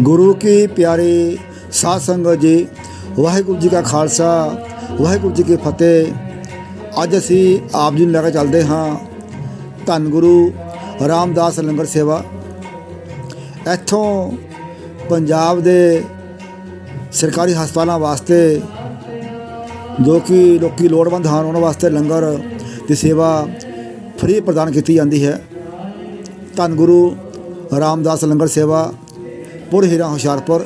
ਗੁਰੂ ਕੀ ਪਿਆਰੀ ਸਾਧ ਸੰਗਤ ਜੀ, ਵਾਹਿਗੁਰੂ ਜੀ ਕਾ ਖਾਲਸਾ, ਵਾਹਿਗੁਰੂ ਜੀ ਕੀ ਫਤਿਹ। ਅੱਜ ਅਸੀਂ ਆਪ ਜੀ ਨੂੰ ਲੈ ਕੇ ਚੱਲਦੇ ਹਾਂ ਧੰਨ ਗੁਰੂ ਰਾਮਦਾਸ ਲੰਗਰ ਸੇਵਾ। ਇੱਥੋਂ ਪੰਜਾਬ ਦੇ ਸਰਕਾਰੀ ਹਸਪਤਾਲਾਂ ਵਾਸਤੇ ਜੋ ਕਿ ਲੋਕੀ ਲੋੜਵੰਦ ਹਨ, ਉਹਨਾਂ ਵਾਸਤੇ ਲੰਗਰ ਦੀ ਸੇਵਾ ਫ੍ਰੀ ਪ੍ਰਦਾਨ ਕੀਤੀ ਜਾਂਦੀ ਹੈ। ਧੰਨ ਗੁਰੂ ਰਾਮਦਾਸ ਲੰਗਰ ਸੇਵਾ ਪੁਰ ਹੀਰਾ ਹੁਸ਼ਿਆਰਪੁਰ।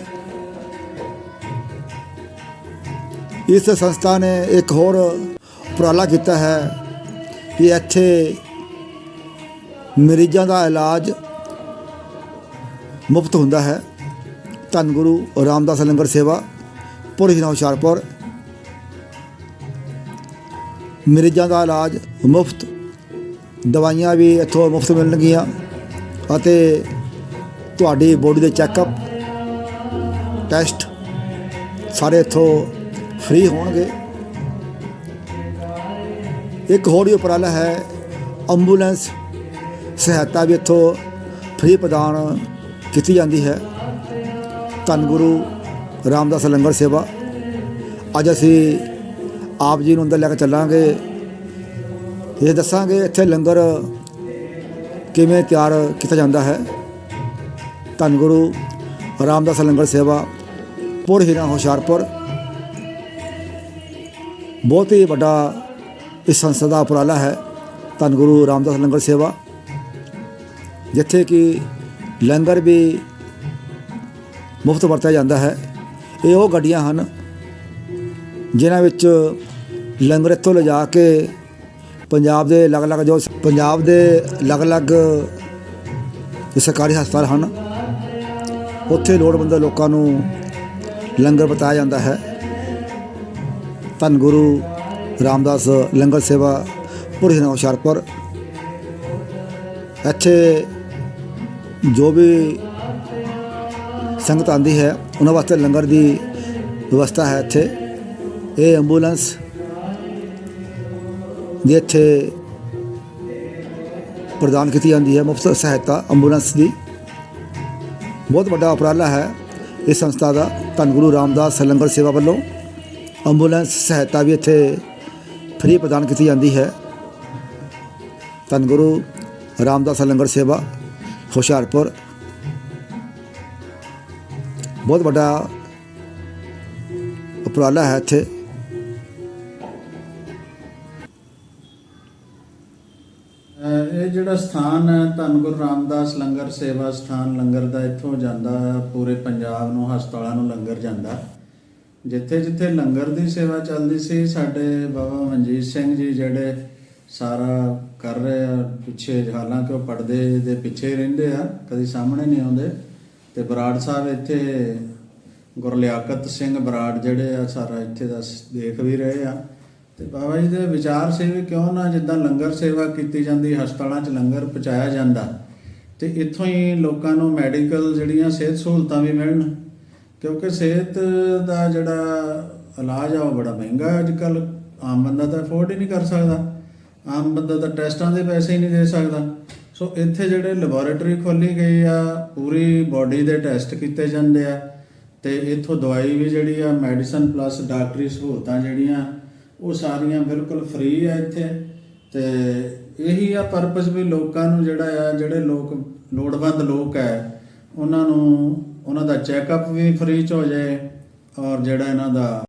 ਇਸ ਸੰਸਥਾ ਨੇ ਇੱਕ ਹੋਰ ਉਪਰਾਲਾ ਕੀਤਾ ਹੈ ਕਿ ਇੱਥੇ ਮਰੀਜ਼ਾਂ ਦਾ ਇਲਾਜ ਮੁਫਤ ਹੁੰਦਾ ਹੈ। ਧੰਨ ਗੁਰੂ ਰਾਮਦਾਸ ਲੰਗਰ ਸੇਵਾ, ਪੁਰ ਹੀਰਾ ਹੁਸ਼ਿਆਰਪੁਰ। ਮਰੀਜ਼ਾਂ ਦਾ ਇਲਾਜ ਮੁਫਤ, ਦਵਾਈਆਂ ਵੀ ਇੱਥੋਂ ਮੁਫਤ ਮਿਲਣਗੀਆਂ ਅਤੇ ਤੁਹਾਡੀ ਬੋਡੀ ਦੇ ਚੈੱਕਅਪ ਟੈਸਟ ਸਾਰੇ ਇੱਥੋਂ ਫ੍ਰੀ ਹੋਣਗੇ। ਇੱਕ ਹੋਰ ਵੀ ਉਪਰਾਲਾ ਹੈ ਐਂਬੂਲੈਂਸ ਸਹਾਇਤਾ ਵੀ ਇੱਥੋਂ ਫ੍ਰੀ ਪ੍ਰਦਾਨ ਕੀਤੀ ਜਾਂਦੀ ਹੈ। ਧੰਨ ਗੁਰੂ ਰਾਮਦਾਸ ਲੰਗਰ ਸੇਵਾ। ਅੱਜ ਅਸੀਂ ਆਪ ਜੀ ਨੂੰ ਅੰਦਰ ਲੈ ਕੇ ਚੱਲਾਂਗੇ। ਇਹ ਦੱਸਾਂਗੇ ਇੱਥੇ ਲੰਗਰ ਕਿਵੇਂ ਤਿਆਰ ਕੀਤਾ ਜਾਂਦਾ ਹੈ। ਧੰਨ ਗੁਰੂ ਰਾਮਦਾਸ ਲੰਗਰ ਸੇਵਾ, ਪੁਰ ਹੀਰਾ ਹੁਸ਼ਿਆਰਪੁਰ। ਬਹੁਤ ਹੀ ਵੱਡਾ ਇਸ ਸੰਸਥਾ ਦਾ ਉਪਰਾਲਾ ਹੈ ਧੰਨ ਗੁਰੂ ਰਾਮਦਾਸ ਲੰਗਰ ਸੇਵਾ। ਜਿੱਥੇ ਕਿ ਲੰਗਰ ਵੀ ਮੁਫਤ ਵਰਤਿਆ ਜਾਂਦਾ ਹੈ। ਇਹ ਉਹ ਗੱਡੀਆਂ ਹਨ, ਜਿਨ੍ਹਾਂ ਵਿੱਚ ਲੰਗਰ ਇੱਥੋਂ ਲਿਜਾ ਕੇ ਪੰਜਾਬ ਦੇ ਅਲੱਗ-ਅਲੱਗ ਜੋ ਪੰਜਾਬ ਦੇ ਅਲੱਗ-ਅਲੱਗ ਸਰਕਾਰੀ ਹਸਪਤਾਲ ਹਨ ਉੱਥੇ ਲੋੜਵੰਦ ਲੋਕਾਂ ਨੂੰ ਲੰਗਰ ਬਤਾਇਆ ਜਾਂਦਾ ਹੈ। ਧੰਨ ਗੁਰੂ ਰਾਮਦਾਸ ਲੰਗਰ ਸੇਵਾ ਪੁਰਹੀਨਾ ਹੁਸ਼ਿਆਰਪੁਰ। ਇੱਥੇ ਜੋ ਵੀ ਸੰਗਤ ਆਂਦੀ ਹੈ, ਉਹਨਾਂ ਵਾਸਤੇ ਲੰਗਰ ਦੀ ਵਿਵਸਥਾ ਹੈ ਇੱਥੇ। ਇਹ ਐਂਬੂਲੈਂਸ ਦੀ ਇੱਥੇ ਪ੍ਰਦਾਨ ਕੀਤੀ ਜਾਂਦੀ ਹੈ, ਮੁਫਤ ਸਹਾਇਤਾ ਐਂਬੂਲੈਂਸ ਦੀ। ਬਹੁਤ ਵੱਡਾ ਉਪਰਾਲਾ ਹੈ ਇਸ ਸੰਸਥਾ ਦਾ। ਧੰਨ ਗੁਰੂ ਰਾਮਦਾਸ ਲੰਗਰ ਸੇਵਾ ਵੱਲੋਂ ਐਂਬੂਲੈਂਸ ਸਹਾਇਤਾ ਵੀ ਇੱਥੇ ਫ੍ਰੀ ਪ੍ਰਦਾਨ ਕੀਤੀ ਜਾਂਦੀ ਹੈ। ਧੰਨ ਗੁਰੂ ਰਾਮਦਾਸ ਲੰਗਰ ਸੇਵਾ ਹੁਸ਼ਿਆਰਪੁਰ। ਬਹੁਤ ਵੱਡਾ ਉਪਰਾਲਾ ਹੈ ਇੱਥੇ। ਇਹ ਜਿਹੜਾ ਸਥਾਨ ਹੈ, ਧੰਨ ਗੁਰੂ ਰਾਮਦਾਸ ਲੰਗਰ ਸੇਵਾ ਸਥਾਨ ਲੰਗਰ ਦਾ ਇੱਥੋਂ ਜਾਂਦਾ ਹੈ, ਪੂਰੇ ਪੰਜਾਬ ਨੂੰ, ਹਸਪਤਾਲਾਂ ਨੂੰ ਲੰਗਰ ਜਾਂਦਾ ਜਿੱਥੇ ਜਿੱਥੇ ਲੰਗਰ ਦੀ ਸੇਵਾ ਚੱਲਦੀ ਸੀ, ਸਾਡੇ ਬਾਬਾ ਮਨਜੀਤ ਸਿੰਘ ਜੀ ਜਿਹੜੇ ਸਾਰਾ ਕਰ ਰਹੇ ਆ, ਪਿੱਛੇ ਹਾਲਾਂਕਿ ਉਹ ਪਰਦੇ ਦੇ ਪਿੱਛੇ ਰਹਿੰਦੇ ਆ, ਕਦੀ ਸਾਹਮਣੇ ਨਹੀਂ ਆਉਂਦੇ। ਤੇ ਬਰਾੜ ਸਾਹਿਬ ਇੱਥੇ ਗੁਰਲਿਆਕਤ ਸਿੰਘ ਬਰਾੜ ਜਿਹੜੇ ਆ, ਸਾਰਾ ਇੱਥੇ ਦਾ ਦੇਖ ਵੀ ਰਹੇ ਆ। ਤੇ ਬਾਬਾ ਜੀ ਦੇ ਵਿਚਾਰ ਸੀ ਵੀ ਕਿਉਂ ਨਾ ਜਿੱਦਾਂ ਲੰਗਰ ਸੇਵਾ ਕੀਤੀ ਜਾਂਦੀ, ਹਸਪਤਾਲਾਂ 'ਚ ਲੰਗਰ ਪਹੁੰਚਾਇਆ ਜਾਂਦਾ, ਤੇ ਇੱਥੋਂ ਹੀ ਲੋਕਾਂ ਨੂੰ ਮੈਡੀਕਲ ਜਿਹੜੀਆਂ ਸਿਹਤ ਸਹੂਲਤਾਂ ਵੀ ਮਿਲਣ, ਕਿਉਂਕਿ ਸਿਹਤ ਦਾ ਜਿਹੜਾ ਇਲਾਜ ਆ ਉਹ ਬੜਾ ਮਹਿੰਗਾ ਹੈ ਅੱਜ ਕੱਲ ਆਮ ਬੰਦਾ ਤਾਂ ਅਫੋਰਡ ਹੀ ਨਹੀਂ ਕਰ ਸਕਦਾ, ਆਮ ਬੰਦਾ ਤਾਂ ਟੈਸਟਾਂ ਦੇ ਪੈਸੇ ਹੀ ਨਹੀਂ ਦੇ ਸਕਦਾ, ਸੋ ਇੱਥੇ ਜਿਹੜੇ ਲੈਬੋਰੇਟਰੀ ਖੋਲੀ ਗਈ ਆ, ਪੂਰੀ ਬਾਡੀ ਦੇ ਟੈਸਟ ਕੀਤੇ ਜਾਂਦੇ ਆ, ਤੇ ਇੱਥੋਂ ਦਵਾਈ ਵੀ ਜਿਹੜੀ ਆ ਮੈਡੀਸਨ ਪਲੱਸ ਡਾਕਟਰੀ ਸਹੂਲਤਾਂ ਜਿਹੜੀਆਂ ਉਹ ਸਾਰੀਆਂ ਬਿਲਕੁਲ ਫ੍ਰੀ ਆ ਇੱਥੇ। ਤੇ ਇਹੀ ਆ ਪਰਪਸ ਵੀ ਲੋਕਾਂ ਨੂੰ ਜਿਹੜਾ ਆ, ਜਿਹੜੇ ਲੋਕ, ਲੋੜਵੰਦ ਲੋਕ ਹੈ ਉਹਨਾਂ ਨੂੰ, ਉਹਨਾਂ ਦਾ ਚੈੱਕਅਪ ਵੀ ਫ੍ਰੀ ਚ ਹੋ ਜਾਏ ਔਰ ਜਿਹੜਾ ਇਹਨਾਂ ਦਾ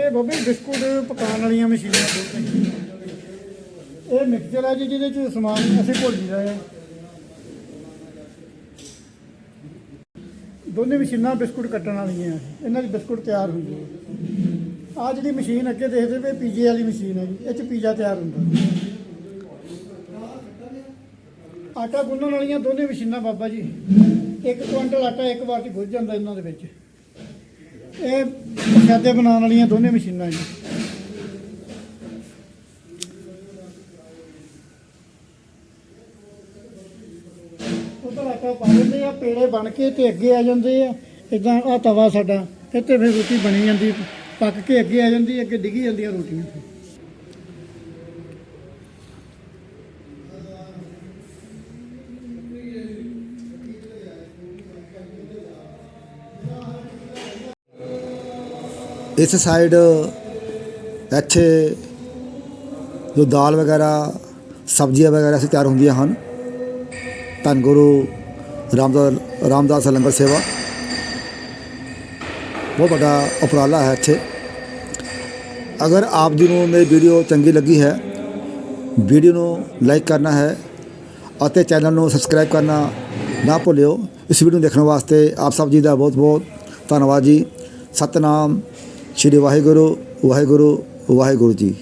ਇਹ ਬੱਬੇ ਬਿਸਕੁਟ ਪਕਾਉਣ ਵਾਲੀਆਂ ਮਸ਼ੀਨਾਂ ਇਹ ਮਿਕਸਚਰ ਹੈ ਜੀ, ਜਿਹਦੇ ਚ ਸਮਾਨ ਅਸੀਂ ਭੁੱਲ ਜੀਦਾ ਹੈ ਦੋਨੇ ਮਸ਼ੀਨਾਂ ਬਿਸਕੁਟ ਕੱਟਣ ਵਾਲੀਆਂ। ਇਹਨਾਂ ਦੀ ਬਿਸਕੁਟ ਤਿਆਰ ਹੁੰਦੀ ਹੈ ਆ ਜਿਹੜੀ ਮਸ਼ੀਨ ਅੱਗੇ ਦੇਖਦੇ ਪਏ, ਪੀਜੇ ਵਾਲੀ ਮਸ਼ੀਨ ਹੈ ਜੀ, ਇਹ ਚ ਪੀਜ਼ਾ ਤਿਆਰ ਹੁੰਦਾ। ਆਟਾ ਗੁੰਨਣ ਵਾਲੀਆਂ ਦੋਨੇ ਮਸ਼ੀਨਾਂ ਬਾਬਾ ਜੀ। ਇੱਕ ਕੁਇੰਟਲ ਆਟਾ ਇੱਕ ਵਾਰ ਚ ਗੁੱਝ ਜਾਂਦਾ ਇਹਨਾਂ ਦੇ ਵਿੱਚ। ਇਹ ਪ੍ਰਸ਼ਾਦੇ ਬਣਾਉਣ ਵਾਲੀਆਂ ਦੋਨੇ ਮਸ਼ੀਨਾਂ ਜੀ। ਉਹ ਤਾਂ ਆਟਾ ਪਾ ਦਿੰਦੇ ਆ ਆ ਪੇੜੇ ਬਣ ਕੇ ਤੇ ਅੱਗੇ ਆ ਜਾਂਦੇ ਆ। ਇਦਾਂ ਆ ਤਵਾ ਸਾਡਾ, ਇੱਥੇ ਫਿਰ ਰੋਟੀ ਬਣੀ ਜਾਂਦੀ, ਪੱਕ ਕੇ ਅੱਗੇ ਆ ਜਾਂਦੀ, ਅੱਗੇ ਡਿੱਗੀ ਜਾਂਦੀਆਂ ਰੋਟੀਆਂ। ਇਸ ਸਾਈਡ ਇੱਥੇ ਜੋ ਦਾਲ ਵਗੈਰਾ, ਸਬਜ਼ੀਆਂ ਵਗੈਰਾ ਸੇ ਤਿਆਰ ਹੁੰਦੀਆਂ ਹਨ। ਧੰਨ ਗੁਰੂ ਰਾਮਦਾਸ ਰਾਮਦਾਸ ਲੰਗਰ ਸੇਵਾ। ਬਹੁਤ ਵੱਡਾ ਉਪਰਾਲਾ ਹੈ ਇੱਥੇ। ਅਗਰ ਆਪ ਜੀ ਨੂੰ ਮੇਰੀ ਵੀਡੀਓ ਚੰਗੀ ਲੱਗੀ ਹੈ ਵੀਡੀਓ ਨੂੰ ਲਾਈਕ ਕਰਨਾ ਹੈ ਅਤੇ ਚੈਨਲ ਨੂੰ ਸਬਸਕ੍ਰਾਈਬ ਕਰਨਾ ਨਾ ਭੁੱਲਿਓ। ਇਸ ਵੀਡੀਓ ਨੂੰ ਦੇਖਣ ਵਾਸਤੇ ਆਪ ਸਭ ਜੀ ਦਾ ਬਹੁਤ ਬਹੁਤ ਧੰਨਵਾਦ ਜੀ। ਸਤਨਾਮ। ਸ਼੍ਰੀ ਵਾਹਿਗੁਰੂ ਵਾਹਿਗੁਰੂ ਵਾਹਿਗੁਰੂ ਜੀ।